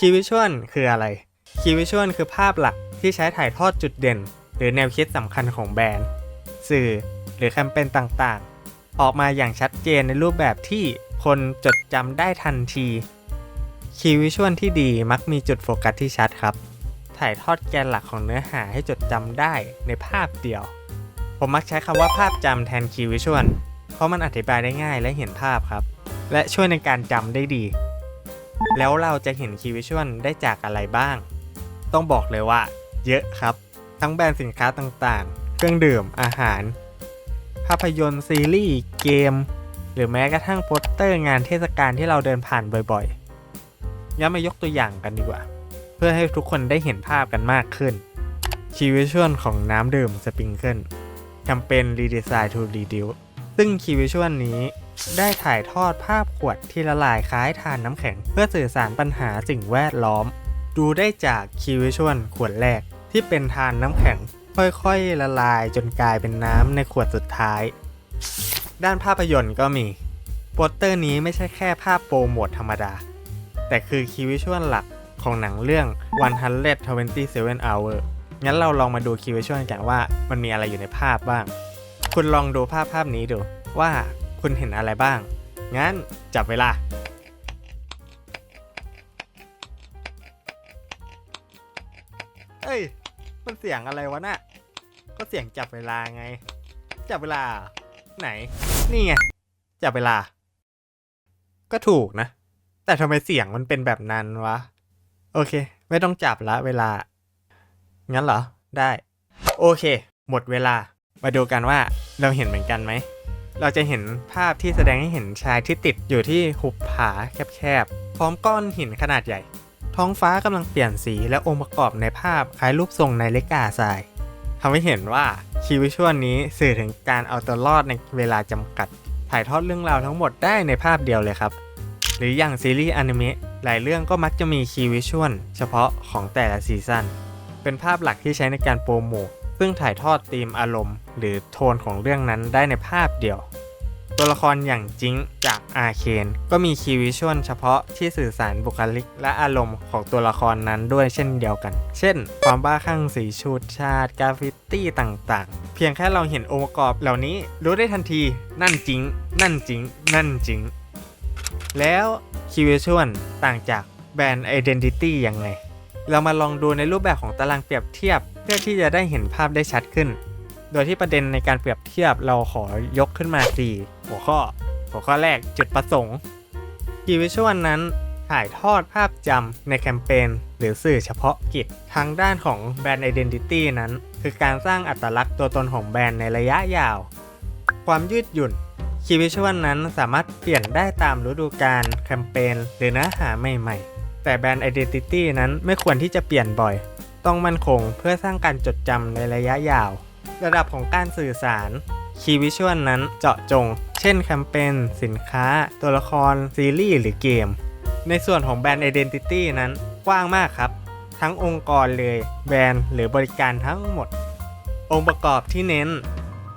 คีย์วิชวลคืออะไรคีย์วิชวลคือภาพหลักที่ใช้ถ่ายทอดจุดเด่น หรือแนวคิดสำคัญของแบรนด์ สื่อหรือแคมเปญต่างๆ ออกมาอย่างชัดเจนในรูปแบบที่คนจดจำได้ทันทีคีย์วิชวลที่ดีมักมีจุดโฟกัสที่ชัดครับ ถ่ายทอดแกนหลักของเนื้อหาให้จดจำได้ในภาพเดียว ผมมักใช้คำว่าภาพจำแทนคีย์วิชวลเพราะมันอธิบายได้ง่ายและเห็นภาพครับ และช่วยในการจำได้ดี แล้วเราจะเห็นคีย์วิชวลได้จากอะไรบ้าง ต้องบอกเลยว่า เยอะครับ ทั้งแบรนด์สินค้าต่างๆ เครื่องดื่มอาหาร ภาพยนตร์ซีรีส์เกม หรือแม้กระทั่งโปสเตอร์งานเทศกาลที่เราเดินผ่านบ่อยๆย้ำมายกตัวอย่างกันดีกว่า เพื่อให้ทุกคนได้เห็นภาพกันมากขึ้นคีย์วิชวลของน้ำดื่มสปริงเกิลแคมเปญ Redesign to Reduce ซึ่ ซึ่งคีวิชวลนี้ได้ถ่ายทอดภาพขวดที่ละลายคล้ายทานน้ำแข็ง เพื่อสื่อสารปัญหาสิ่งแวดล้อม ดูได้จากคีวิชวลขวดแรกที่เป็นทานน้ำแข็ง ค่อยๆละลายจนกลายเป็นน้ำในขวดสุดท้าย ด้านภาพยนตร์ก็มีโปสเตอร์นี้ไม่ใช่แค่ภาพโปรโมทธรรมดา แต่คือคีวิชวลหลักของหนังเรื่อง 127 Hour งั้นเราลองมาดูคีวิชวลกันว่ามันมีอะไรอยู่ในภาพบ้าง คุณลองดูภาพภาพนี้ดูว่าคุณเห็นอะไรบ้าง งั้นจับเวลา เอ้ย มันเสียงอะไรวะน่ะ ก็เสียงจับเวลาไง จับเวลา ไหน นี่ไง จับเวลา ก็ถูกนะ แต่ทำไมเสียงมันเป็นแบบนั้นวะ โอเค ไม่ต้องจับละเวลา งั้นเหรอ ได้ โอเค หมดเวลา มาดูกันว่า เราเห็นเหมือนกันไหม เราจะเห็นภาพที่แสดงให้เห็นชายที่ติดอยู่ที่หุบผาแคบๆ พร้อมก้อนหินขนาดใหญ่ ท้องฟ้ากำลังเปลี่ยนสีและองค์ประกอบในภาพคล้ายรูปทรงในเลกาทรายทำให้เห็นว่าคีวิช่วลนี้สื่อถึงการเอาตัวรอดในเวลาจำกัด ถ่ายทอดเรื่องราวทั้งหมดได้ในภาพเดียวเลยครับ หรืออย่างซีรีส์อนิเมะหลายเรื่องก็มักจะมีคีวิชวลเฉพาะของแต่ละซีซั่นเป็นภาพหลักที่ใช้ในการโปรโมท ซึ่งถ่ายทอดธีมอารมณ์ หรือโทนของเรื่องนั้นได้ในภาพเดียว ตัวละครอย่างจิงจากอาเคนก็มีคีย์วิชวลเฉพาะที่สื่อสารบุคลิกและอารมณ์ของตัวละครนั้นด้วยเช่นเดียวกัน เช่น ความบ้าคลั่งสีชูดชาติกราฟิตี้ต่างๆ เพียงแค่เราเห็นองค์ประกอบเหล่านี้รู้ได้ทันทีนั่นจริง นั่นจริง นั่นจริง แล้วคีย์วิชวลต่างจากแบรนด์ Identity ยังไงเรามาลองดูในรูปแบบของตารางเปรียบเทียบ พื่อที่จะได้เห็นภาพได้ชัดขึ้น โดยที่ประเด็นในการเปรียบเทียบเราขอยกขึ้นมา 4 หัวข้อ หัวข้อแรกจุดประสงค์กีวิชวลนั้นถ่ายทอดภาพจำในแคมเปญหรือสื่อเฉพาะกิจทางด้านของแบรนด์ Identity นั้น คือการสร้างอัตลักษณ์ตัวตนของแบรนด์ในระยะยาว ความยืดหยุ่นคีวิชวลนั้นสามารถเปลี่ยนได้ตามฤดูกาลแคมเปญหรือเนื้อหาใหม่ๆ แต่แบรนด์ Identity นั้นไม่ควรที่จะเปลี่ยนบ่อย ต้องมั่นคงเพื่อสร้างการจดจำในระยะยาว ระดับของการสื่อสารคีย์วิชวลนั้นเจาะจง เช่นแคมเปญสินค้า ตัวละคร ซีรีส์หรือเกม ในส่วนของแบรนด์ Identity นั้นกว้างมากครับ ทั้งองค์กรเลย แบรนด์หรือบริการทั้งหมด องค์ประกอบที่เน้น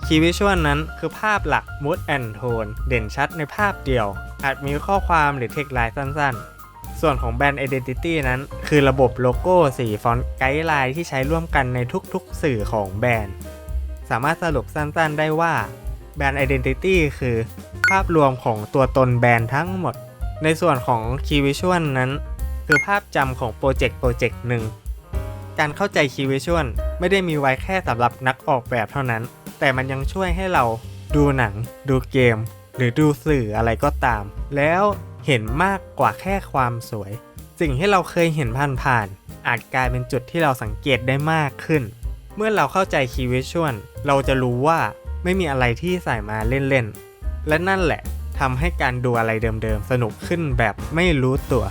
คีย์วิชวลนั้นคือภาพหลัก Mood and Tone เด่นชัดในภาพเดียว อาจมีข้อความหรือเทคไลน์สั้นๆ ส่วนของแบรนด์ Identity นั้น คือระบบโลโก้สีฟอนต์ไกด์ไลน์ที่ใช้ร่วมกันในทุกๆสื่อของแบรนด์ สามารถสรุปสั้นๆได้ว่าแบรนด์ Identity คือ ภาพรวมของตัวตนแบรนด์ทั้งหมด ในส่วนของ Key Visual นั้น คือภาพจำของโปรเจกต์โปรเจกต์หนึ่ง การเข้าใจ Key Visual ไม่ได้มีไว้แค่สำหรับนักออกแบบเท่านั้น แต่มันยังช่วยให้เราดูหนัง ดูเกม หรือดูสื่ออะไรก็ตาม แล้ว เห็นมากกว่าแค่ความสวย สิ่งที่เราเคยเห็นผ่านๆอาจกลายเป็นจุดที่เราสังเกตได้มากขึ้น เมื่อเราเข้าใจคีย์วิชวลเราจะรู้ว่าไม่มีอะไรที่ใส่มาเล่นๆ และนั่นแหละทำให้การดูอะไรเดิมๆ สนุกขึ้นแบบไม่รู้ตัว